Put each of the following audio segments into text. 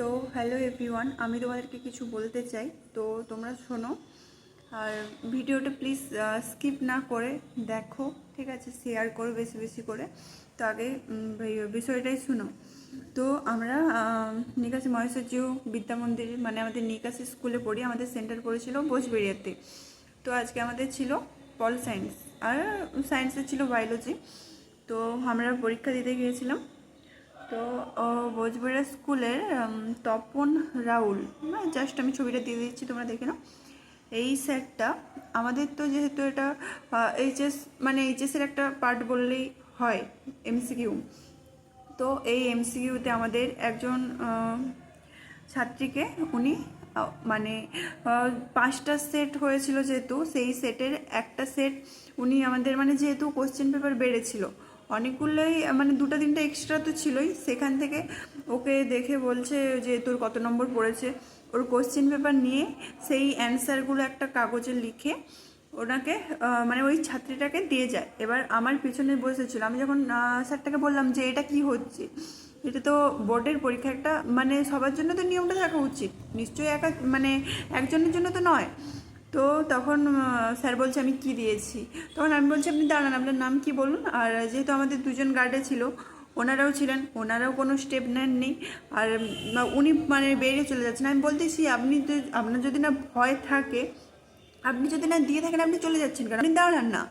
তো hello everyone আমি তোমাদেরকে কিছু বলতে চাই। তো তোমরা শোনো, আর ভিডিওটা প্লিজ স্কিপ না করে দেখো, ঠিক আছে? শেয়ার করো বেশি বেশি করে। তো আগে বিষয়টাই শুনো। তো আমরা নিকাশি মহেশ্বর্য বিদ্যা মন্দির মানে আমাদের নিকাশি স্কুলে পড়ি, আমাদের সেন্টার পড়েছিল বোসবেরিয়াতে তো আজকে আমাদের ছিল পল সায়েন্স আর সায়েন্সে ছিল বায়োলজি তো আমরা পরীক্ষা দিতে গিয়েছিলাম। তো বোঝবেড়া স্কুলের তপন রাউল হ্যাঁ জাস্ট আমি ছবিটা দিয়ে দিচ্ছি, তোমরা দেখে নাও। এই স্যারটা, আমাদের তো যেহেতু এটা এইচএস মানে এইচএসের একটা পার্ট বললেই হয়, এমসিকিউ। তো এই এমসিকিউতে আমাদের একজন ছাত্রীকে উনি মানে পাঁচটা সেট হয়েছিল যেহেতু, সেই সেটের একটা সেট উনি আমাদের মানে যেহেতু কোশ্চেন পেপার বেড়েছিল অনেকগুলোই মানে দুটো তিনটা এক্সট্রা তো ছিলই। সেখান থেকে ওকে দেখে বলছে যে, তোর কত নম্বর পড়েছে? ওর কোশ্চেন পেপার নিয়ে সেই অ্যান্সারগুলো একটা কাগজে লিখে ওনাকে মানে ওই ছাত্রীটাকে দিয়ে যায়। এবার আমার পিছনে বসেছিল। আমি যখন স্যারটাকে বললাম যে, এটা কি হচ্ছে? এটা তো বোর্ডের পরীক্ষা, একটা মানে সবার জন্য তো নিয়মটা থাকা উচিত। নিশ্চয়ই একা মানে একজনের জন্য তো নয়। তো তখন স্যার বলছে আমি কি দিয়েছি? তখন আমি বলছি, আপনি দাঁড়ান, আপনার নাম কি বলুন? আর যেহেতু আমাদের দুজন গার্ডে ছিল, ওনারাও ছিলেন, ওনারাও কোনো স্টেপ নেননি। আর উনি মানে বেরিয়ে চলে যাচ্ছেন। আমি বলতেছি, আপনি আপনার যদি না ভয় থাকে, আপনি যদি না দিয়ে থাকেন, আপনি চলে যাচ্ছেন কেন? আপনি দাঁড়ান না।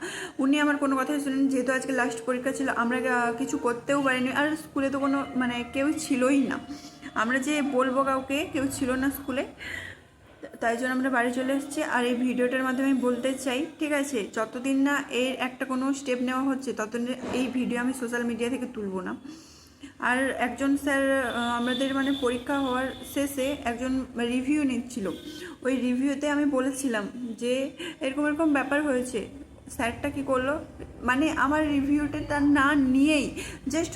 উনি আমার কোনো কথাই শুনেন যেহেতু আজকে লাস্ট পরীক্ষা ছিল, আমরা কিছু করতেও পারিনি। আর স্কুলে তো কোনো মানে কেউ ছিলই না। আমরা যে বলব কাউকে, কেউ ছিল না স্কুলে। তাই জন্য আমরা বাড়ি চলে এসেছি। আর এই ভিডিওটার মাধ্যমে আমি বলতে চাই, ঠিক আছে? যতদিন না এর একটা কোনো স্টেপ নেওয়া হচ্ছে, ততদিন এই ভিডিও আমি সোশ্যাল মিডিয়া থেকে তুলব না। আর একজন স্যার আমাদের মানে পরীক্ষা হওয়ার শেষে একজন রিভিউ নিচ্ছিল। ওই রিভিউতে আমি বলেছিলাম যে, এরকম এরকম ব্যাপার হয়েছে। স্যারটা কি করল? মানে আমার রিভিউটা তার না নিয়েই জাস্ট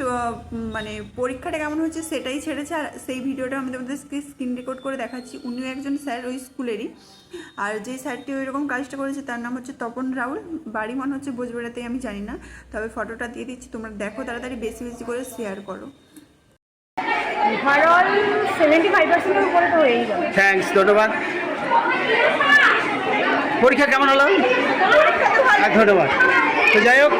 মানে পরীক্ষাটা কেমন হচ্ছে সেটাই ছেড়েছে আর সেই ভিডিওটা আমি তোমাদের স্ক্রিন রেকর্ড করে দেখাচ্ছি। উনিও একজন স্যার ওই স্কুলেরই। আর যে স্যারটি ওই রকম কাজটা করেছে তার নাম হচ্ছে তপন রাউল। বাড়ি মনে হচ্ছে বোঝবেড়াতে আমি জানি না। তবে ফটোটা দিয়ে দিচ্ছি তোমরা দেখো তাড়াতাড়ি বেশি বেশি করে শেয়ার করো। ওভারঅল সেভেন্টি ফাইভ পার্সেন্টের উপরে তো হয়েই যাবে। থ্যাঙ্কস ধন্যবাদ। পরীক্ষা কেমন হলো? এক ধন্যবাদ। তো যাই হোক